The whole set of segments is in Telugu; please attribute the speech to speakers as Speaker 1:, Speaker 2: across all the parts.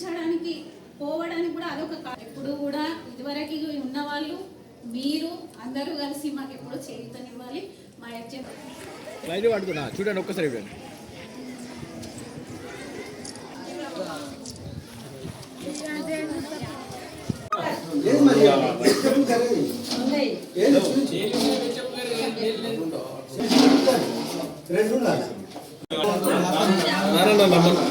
Speaker 1: చదివించడానికి పోవడానికి కూడా అదొక ఎప్పుడు కూడా ఇదివరకు ఉన్న వాళ్ళు మీరు అందరూ కలిసి మాకు ఎప్పుడూ చేయుతనివ్వాలి. మా
Speaker 2: పడుతున్నా చూడండి ఒక్కసారి ఇవ్వండి?
Speaker 3: రెండు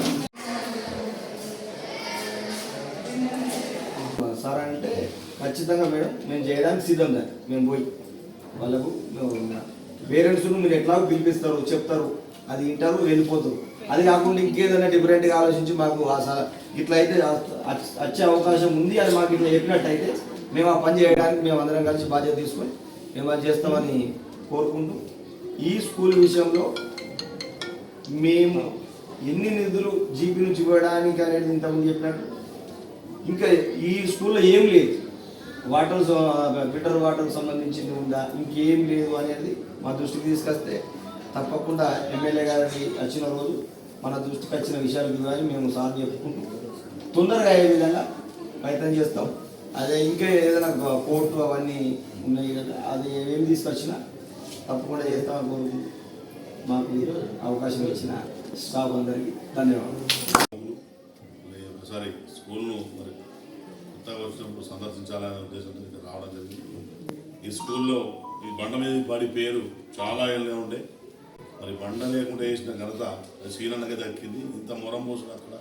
Speaker 3: సార్ అంటే ఖచ్చితంగా మేడం మేము చేయడానికి సిద్ధం దాన్ని మేము పోయి వాళ్ళకు పేరెంట్స్ను మీరు ఎట్లా పిలిపిస్తారు చెప్తారు. అది వింటారు వెళ్ళిపోతారు అది కాకుండా ఇంకేదైనా డిఫరెంట్గా ఆలోచించి మాకు ఆ ఇట్లా అయితే వచ్చే అవకాశం ఉంది అది మాకు ఇట్లా చెప్పినట్టయితే మేము ఆ పని చేయడానికి మేము అందరం కలిసి బాధ్యత తీసుకొని మేము అది చేస్తామని కోరుకుంటూ ఈ స్కూల్ విషయంలో మేము ఎన్ని నిధులు జీపీ నుంచి ఇవ్వడానికి అనేది ఇంతకుముందు చెప్పినట్టు ఇంకా ఈ స్కూల్లో ఏం లేదు. వాటర్ ఫిల్టర్ వాటర్ సంబంధించింది ఉందా ఇంకేం లేదు అనేది మా దృష్టికి తీసుకొస్తే తప్పకుండా ఎమ్మెల్యే గారికి వచ్చిన రోజు మన దృష్టికి వచ్చిన విషయాలు ఇవ్వాలి మేము సార్ చెప్పుకుంటూ. తొందరగా అయ్యే విధంగా ప్రయత్నం చేస్తాం. అదే ఇంకా ఏదైనా కోర్టు అవన్నీ ఉన్నాయి కదా అది ఏం తీసుకొచ్చినా తప్పకుండా చేస్తామని కోరుకుంటూ మాకు ఈ అవకాశం ఇచ్చిన స్టాఫ్ అందరికీ ధన్యవాదాలు.
Speaker 4: సారీ. స్కూల్ను మరి కొత్తగా వచ్చినప్పుడు సందర్శించాలనే ఉద్దేశంతో ఇక్కడ రావడం జరిగింది. ఈ స్కూల్లో ఈ బండ మీద బడి పేరు చాలా ఏళ్ళే ఉండే. మరి బండ లేకుండా వేసిన ఘనత శ్రీనన్నగా దక్కింది. ఇంత మొరం పోసిన అక్కడ.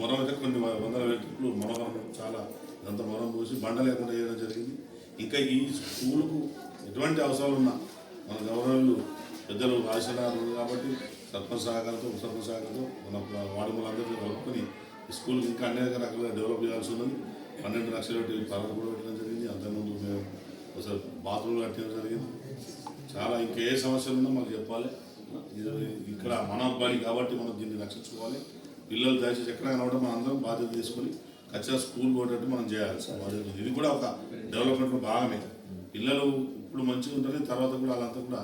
Speaker 4: మొరం అయితే కొన్ని వందల వ్యక్తులు మొరం చాలా అంత మొరం పోసి బండ లేకుండా వేయడం జరిగింది. ఇంకా ఈ స్కూలుకు ఎటువంటి అవసరాలు ఉన్నా మన గవర్నర్లు పెద్దలు రాసినారు కాబట్టి సర్పంచ్ సహకారంతో ఉప సర్పంచ్ సహకారంతో మన వాడుకలందరితో కలుపుకొని స్కూల్కి ఇంకా అనేక రకాలుగా డెవలప్ చేయాల్సి ఉన్నది. పన్నెండు లక్షలు పెట్టి పనులు కూడా పెట్టడం జరిగింది. అంతకుముందు మేము ఒకసారి బాత్రూమ్ కట్టడం జరిగింది. చాలా ఇంకే సమస్యలు ఉన్నా మాకు చెప్పాలి. ఇది ఇక్కడ మన బడి కాబట్టి మనం దీన్ని రక్షించుకోవాలి. పిల్లలు దయచేసి ఎక్కడ కనబడడం మనం అందరం బాధ్యత తీసుకొని ఖచ్చితంగా స్కూల్ పోయేటట్టు మనం చేయాలి. బాధ్యత ఇది కూడా ఒక డెవలప్మెంట్ భాగమే. పిల్లలు ఇప్పుడు మంచిగా ఉంటుంది తర్వాత కూడా వాళ్ళంతా కూడా